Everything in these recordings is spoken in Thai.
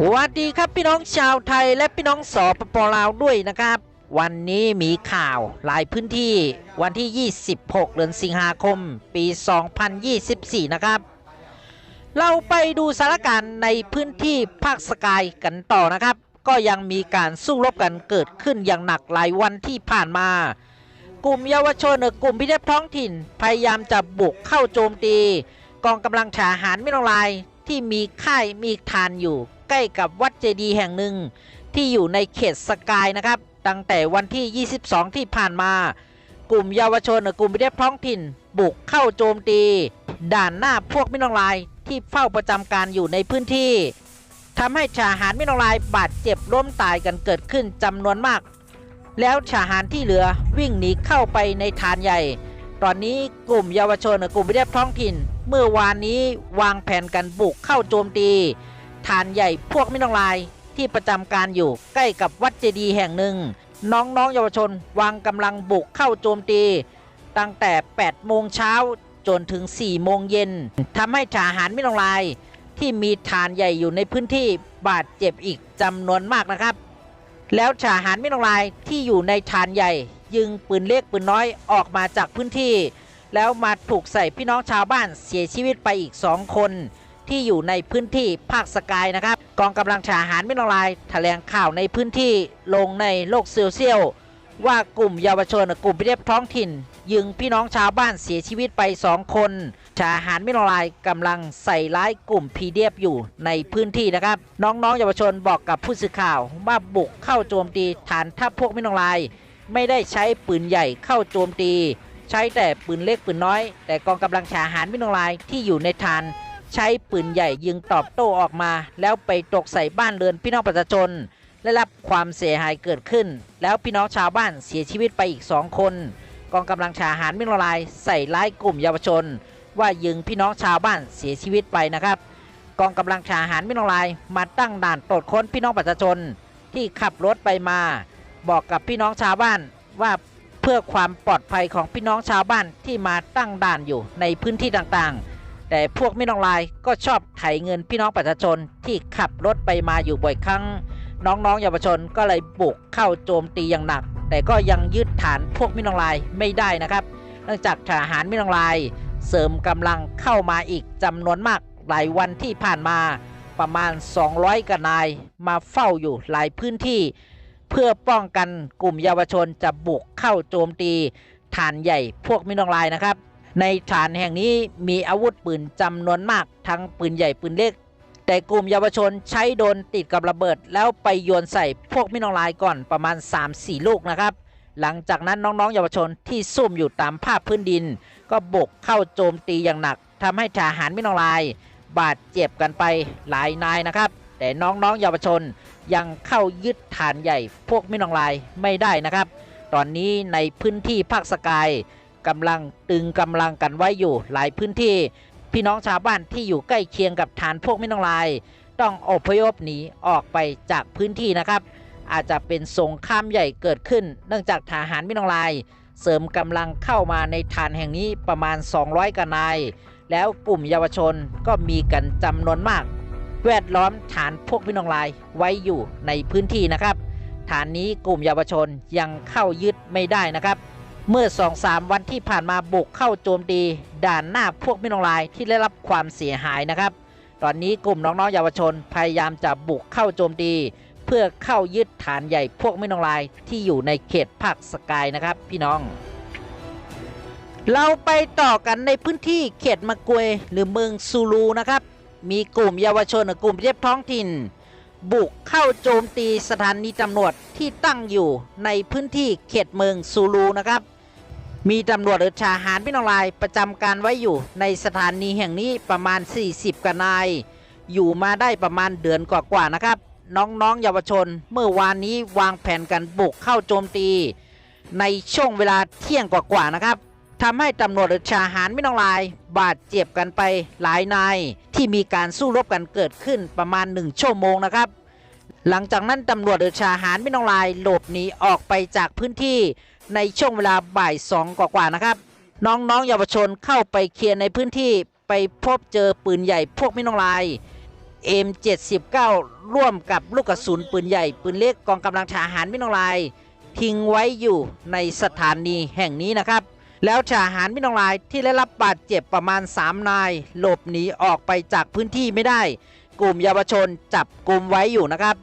สวัสดีครับพี่น้องชาวไทยและพี่น้องสปปลาวด้วยนะครับ วันนี้มีข่าวหลายพื้นที่วันที่ 26 เดือนสิงหาคม ปี 2024 นะครับ เราไปดูสถานการณ์ในพื้นที่ภาคสกายกันต่อนะครับ ก็ยังมีการสู้รบกันเกิดขึ้นอย่างหนักหลายวันที่ผ่านมา กลุ่มเยาวชนหรือกลุ่มพิทักษ์ท้องถิ่นพยายามจะบุกเข้าโจมตี กองกำลังทหารไม่ลงลายที่มีค่ายมีฐานอยู่ ใกล้กับวัดเจดีย์แห่งหนึ่ง ที่อยู่ในเขตสกายนะครับ ตั้งแต่วันที่ 22 ที่ผ่านมา กลุ่มเยาวชนหรือกลุ่มพิทักษ์ท้องถิ่น บุกเข้าโจมตี ด่านหน้าพวกมินองลายที่เฝ้าประจำการอยู่ในพื้นที่ทำให้ทหารมินองลายบาดเจ็บล้มตายกันเกิดขึ้นจำนวนมาก แล้วทหารที่เหลือวิ่งหนีเข้าไปในฐานใหญ่ ตอนนี้กลุ่มเยาวชนหรือกลุ่มวิทยาท้องถิ่น เมื่อวานนี้วางแผนกันบุกเข้าโจมตี ฐานใหญ่พวกมินองลายที่ประจำการอยู่ใกล้กับวัดเจดีย์แห่งหนึ่ง น้องๆเยาวชนวางกำลังบุกเข้าโจมตี ตั้งแต่ 8 โมงเช้าจนถึง 4 โมงเย็นทำให้ทหารมินองลาย ที่มีฐานใหญ่อยู่ในพื้นที่บาดเจ็บอีกจำนวนมากนะครับ แล้วทหารมินองลายที่อยู่ในฐานใหญ่ ยิงปืนเล็กปืนน้อยออกมาจากพื้นที่ แล้วมาถูกใส่พี่น้องชาวบ้านเสียชีวิตไปอีกสองคน ที่อยู่ในพื้นที่ภาคสกายนะครับ กองกำลังทหารมินองลายแถลงข่าวในพื้นที่ลงในโลกโซเชียลว่ากลุ่มเยาวชนกลุ่มพิเทพท้องถิ่น ยิงพี่น้องชาวบ้านเสียชีวิตไปสองคนทหารมินองลายกำลังใส่ร้ายกลุ่มพีเดียบอยู่ในพื้นที่นะครับ น้องๆเยาวชนบอกกับผู้สื่อข่าวว่าบุกเข้าโจมตีฐานทัพพวกมินองลาย ไม่ได้ใช้ปืนใหญ่เข้าโจมตี ใช้แต่ปืนเล็กปืนน้อย แต่กองกำลังทหารมินองลายที่อยู่ในฐาน ใช้ปืนใหญ่ยิงตอบโต้ออกมา แล้วไปตกใส่บ้านเรือนพี่น้องประชาชนได้รับความเสียหายเกิดขึ้น แล้วพี่น้องชาวบ้านเสียชีวิตไปอีกสองคน กองกำลังทหารมินองลายใส่ร้ายกลุ่มเยาวชน ว่ายิงพี่น้องชาวบ้านเสียชีวิตไปนะครับ กองกำลังทหารมินองลายมาตั้งด่านตรวจค้นพี่น้องประชาชนที่ขับรถไปมา บอกกับพี่น้องชาวบ้านว่าเพื่อความปลอดภัยของพี่น้องชาวบ้านที่มาตั้งด่านอยู่ในพื้นที่ต่างๆ แต่พวกมินองลายก็ชอบไถเงินพี่น้องประชาชนที่ขับรถไปมาอยู่บ่อยครั้ง น้องๆเยาวชนก็เลยบุกเข้าโจมตีอย่างหนัก แต่ก็ยังยึดฐานพวกมินองลายไม่ได้นะครับเนื่องจากทหารมินองลาย เสริมกำลังเข้ามาอีกจำนวนมากหลายวันที่ผ่านมาประมาณ 200กว่านายมาเฝ้าอยู่หลายพื้นที่ เพื่อป้องกันกลุ่มเยาวชนจะบุกเข้าโจมตีฐานใหญ่พวกมินองลายนะครับ ในฐานแห่งนี้มีอาวุธปืนจำนวนมากทั้งปืนใหญ่ปืนเล็ก แต่กลุ่มเยาวชนใช้โดนติดกับระเบิด แล้วไปโยนใส่พวกมินองลายก่อนประมาณ 3-4 ลูกนะครับ หลังจากนั้นน้องๆ เยาวชนที่ซุ่มอยู่ตามภาพพื้นดิน ก็บุกเข้าโจมตีอย่างหนักทำให้ทหารมินองลาย บาดเจ็บกันไปหลายนายนะครับ แต่น้องๆ เยาวชนยังเข้ายึดฐานใหญ่ พวกมินองลายไม่ได้นะครับ ตอนนี้ในพื้นที่ภาคสกาย กำลังตึงกำลังกันไว้อยู่หลายพื้นที่ พี่น้องชาวบ้านที่อยู่ใกล้เคียงกับฐานพวกมินองลาย ต้องอพยพหนีออกไปจากพื้นที่นะครับ อาจจะเป็นสงครามใหญ่เกิดขึ้น เนื่องจากทหารมินองลาย เสริมกำลังเข้ามาในฐานแห่งนี้ประมาณ 200กว่านาย แล้วกลุ่มเยาวชนก็มีกันจำนวนมาก แวดล้อมฐานพวกมินองลายไว้อยู่ในพื้นที่นะครับ ฐานนี้กลุ่มเยาวชนยังเข้ายึดไม่ได้นะครับ เมื่อสองสามวันที่ผ่านมาบุกเข้าโจมตีด่านหน้าพวกมินองลายที่ได้รับความเสียหายนะครับ ตอนนี้กลุ่มน้องๆเยาวชนพยายามจะบุกเข้าโจมตีเพื่อเข้ายึดฐานใหญ่พวกมินองลายที่อยู่ในเขตภาคสกายนะครับ พี่น้อง เราไปต่อกันในพื้นที่เขตมะกวยหรือเมืองซูลูนะครับ มีกลุ่มเยาวชนกับกลุ่มเรียบท้องถิ่น บุกเข้าโจมตีสถานีตำรวจที่ตั้งอยู่ในพื้นที่เขตเมืองซูลูนะครับ มีตำรวจหรือทหารพี่น้องลายประจำการไว้อยู่ในสถานีแห่งนี้ประมาณ 40กว่านาย อยู่มาได้ประมาณเดือนกว่าๆนะครับ น้องๆเยาวชน เมื่อวานนี้วางแผนกันบุกเข้าโจมตี ในช่วงเวลาเที่ยงกว่าๆนะครับทำให้ตำรวจหรือทหารไม่ต้องลาย บาดเจ็บกันไปหลายนาย ที่มีการสู้รบกันเกิดขึ้นประมาณหนึ่งชั่วโมงนะครับหลังจากนั้นตำรวจหรือทหารไม่ต้องลายหลบหนีออกไปจากพื้นที่ ในช่วงเวลาบ่ายสองกว่าๆนะครับ น้องๆเยาวชนเข้าไปเคลียร์ในพื้นที่ไปพบเจอปืนใหญ่พวกไม่ต้องลาย M79 ร่วมกับลูกกระสุนปืนใหญ่ ปืนเล็กกองกำลังทหารมินองลาย ทิ้งไว้อยู่ในสถานีแห่งนี้นะครับ แล้วทหารมินองลายที่ได้รับบาดเจ็บประมาณ 3 นาย หลบหนีออกไปจากพื้นที่ไม่ได้ กลุ่มเยาวชนจับกลุ่มไว้อยู่นะครับ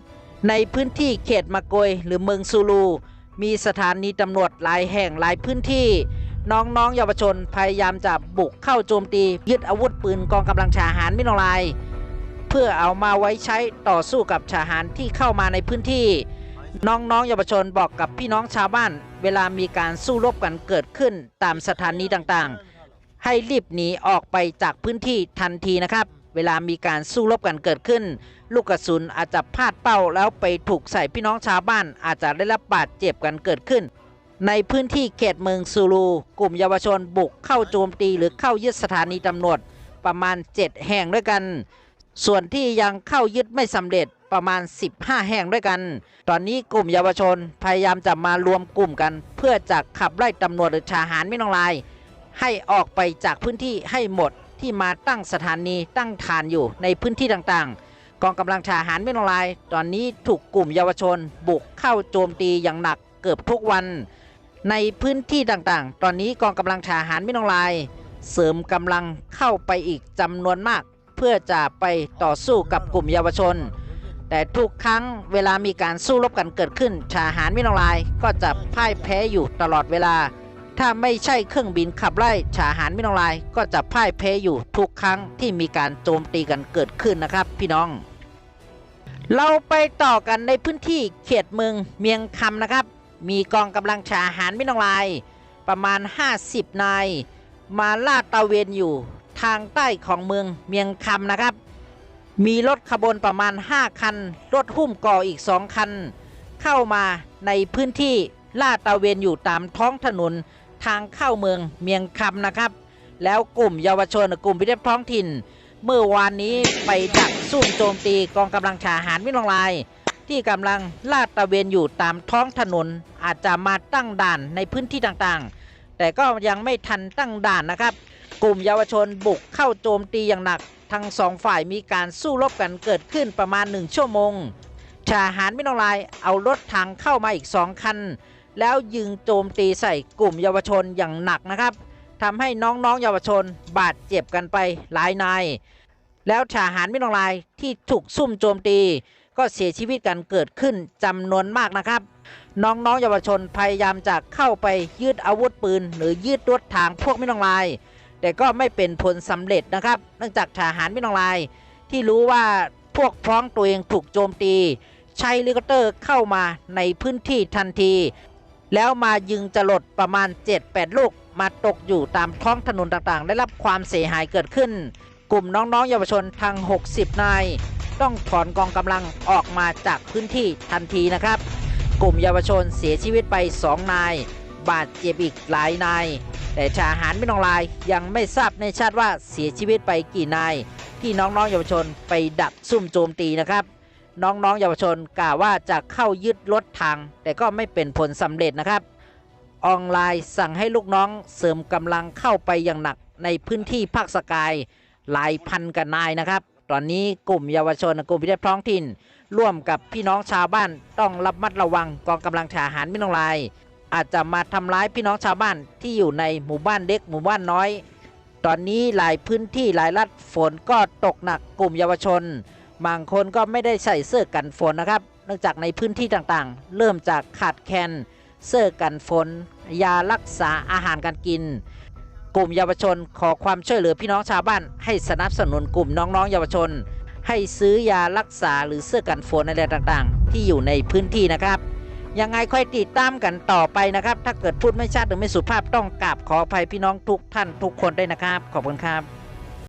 ในพื้นที่เขตมะโกยหรือเมืองซูลู มีสถานีตำรวจหลายแห่งหลายพื้นที่ น้องๆเยาวชนพยายามจะบุกเข้าโจมตี ยึดอาวุธปืนกองกำลังทหารมินองลายเพื่อเอามาไว้ใช้ต่อสู้กับทหารที่เข้ามาในพื้นที่ น้องๆเยาวชนบอกกับพี่น้องชาวบ้าน เวลามีการสู้รบกันเกิดขึ้นตามสถานีต่างๆ ให้รีบหนีออกไปจากพื้นที่ทันทีนะครับ เวลามีการสู้รบกันเกิดขึ้น ลูกกระสุนอาจจะพลาดเป้าแล้วไปถูกใส่พี่น้องชาวบ้านอาจจะได้รับบาดเจ็บกันเกิดขึ้น ในพื้นที่เขตเมืองซูลู กลุ่มเยาวชนบุกเข้าโจมตีหรือเข้ายึดสถานีตำรวจประมาณ 7 แห่งด้วยกัน ส่วนที่ยังเข้ายึดไม่สำเร็จประมาณ 15 แห่งด้วยกัน ตอนนี้กลุ่มเยาวชนพยายามจะมารวมกลุ่มกัน เพื่อจะขับไล่ตำรวจหรือทหารไม่น้องลาย ให้ออกไปจากพื้นที่ให้หมด ที่มาตั้งสถานีตั้งฐานอยู่ในพื้นที่ต่างๆ กองกำลังทหารไม่น้องลายตอนนี้ถูกกลุ่มเยาวชน บุกเข้าโจมตีอย่างหนักเกือบทุกวัน ในพื้นที่ต่างๆ ตอนนี้กองกำลังทหารไม่น้องลายเสริมกำลังเข้าไปอีกจำนวนมาก เพื่อจะไปต่อสู้กับกลุ่มเยาวชน แต่ทุกครั้งเวลามีการสู้รบกันเกิดขึ้นทหารไม่น้องลายก็จะพ่ายแพ้อยู่ตลอดเวลา ถ้าไม่ใช่เครื่องบินขับไล่ทหารไม่นองลาย ก็จะพ่ายแพ้อยู่ทุกครั้งที่มีการโจมตีกันเกิดขึ้นนะครับ พี่น้อง เราไปต่อกันในพื้นที่เขตเมืองเมียงคำนะครับ มีกองกำลังทหารไม่นองลาย ประมาณ 50 นาย มาลาดตระเวนอยู่ทางใต้ของเมืองเมียงคำนะครับ มีรถขบวนประมาณ 5 คัน รถหุ้มก่ออีก 2 คัน เข้ามาในพื้นที่ลาดตระเวนอยู่ตามท้องถนน ทางเข้าเมืองเมียงคำนะครับ แล้วกลุ่มเยาวชนกลุ่มพิทักษ์ท้องถิ่น เมื่อวานนี้ไปดักซุ่มโจมตีกองกำลังทหารมิลองลาย ที่กำลังลาดตระเวนอยู่ตามท้องถนน อาจจะมาตั้งด่านในพื้นที่ต่างๆ แต่ก็ยังไม่ทันตั้งด่านนะครับ กลุ่มเยาวชนบุกเข้าโจมตีอย่างหนัก ทั้งสองฝ่ายมีการสู้รบกันเกิดขึ้นประมาณหนึ่งชั่วโมงทหารไม่ต้องลายเอารถถังเข้ามาอีกสองคัน แล้วยิงโจมตีใส่กลุ่มเยาวชนอย่างหนักนะครับทำให้น้องๆเยาวชนบาดเจ็บกันไปหลายนายแล้วทหารไม่ต้องลายที่ถูกซุ่มโจมตี ก็เสียชีวิตกันเกิดขึ้นจำนวนมากนะครับ น้องๆเยาวชนพยายามจะเข้าไปยืดอาวุธปืน หรือยืดรถทางพวกไม่ต้องลาย แต่ก็ไม่เป็นผลสำเร็จนะครับ เนื่องจากทหารไม่ต้องลาย ที่รู้ว่าพวกพ้องตัวเองถูกโจมตี ใช้ลิคอเตอร์เข้ามาในพื้นที่ทันที แล้วมายิงจรดประมาณ 7-8 ลูก มาตกอยู่ตามท้องถนนต่างๆ ได้รับความเสียหายเกิดขึ้น กลุ่มน้องๆ เยาวชนทาง 60 นาย ต้องถอนกองกำลังออกมาจากพื้นที่ทันทีนะครับ กลุ่มเยาวชนเสียชีวิตไป 2 นาย บาดเจ็บอีกหลายนาย แต่ทหารไม่นองลายยังไม่ทราบในชาติว่าเสียชีวิตไปกี่นาย ที่น้องๆ เยาวชนไปดักซุ่มโจมตีนะครับ น้องๆเยาวชนกล่าวว่าจะเข้ายึดรถถังแต่ก็ไม่เป็นผลสำเร็จนะครับ ออนไลน์สั่งให้ลูกน้องเสริมกำลังเข้าไปอย่างหนักในพื้นที่ภาคสกายหลายพันกันนายนะครับ ตอนนี้กลุ่มเยาวชนกลุ่มพิทักษ์ท้องถิ่น ร่วมกับพี่น้องชาวบ้านต้องระมัดระวังกองกำลังทหารไม่ต้องลาย อาจจะมาทำร้ายพี่น้องชาวบ้านที่อยู่ในหมู่บ้านเล็กหมู่บ้านน้อย ตอนนี้หลายพื้นที่หลายรัฐฝนก็ตกหนักกลุ่มเยาวชน บางคนก็ไม่ได้ใส่เสื้อกันฝนนะครับ เนื่องจากในพื้นที่ต่างๆ เริ่มจากขาดแคลนเสื้อกันฝน ยารักษาอาหารการกิน กลุ่มเยาวชนขอความช่วยเหลือพี่น้องชาวบ้าน ให้สนับสนุนกลุ่มน้องๆ เยาวชน ให้ซื้อยารักษาหรือเสื้อกันฝนอะไรต่างๆ ที่อยู่ในพื้นที่นะครับยังไงค่อยติดตามกันต่อไปนะครับ ถ้าเกิดพูดไม่ชัดหรือไม่สุภาพต้องกราบขออภัยพี่น้องทุกท่านทุกคนด้วยนะครับ ขอบคุณครับ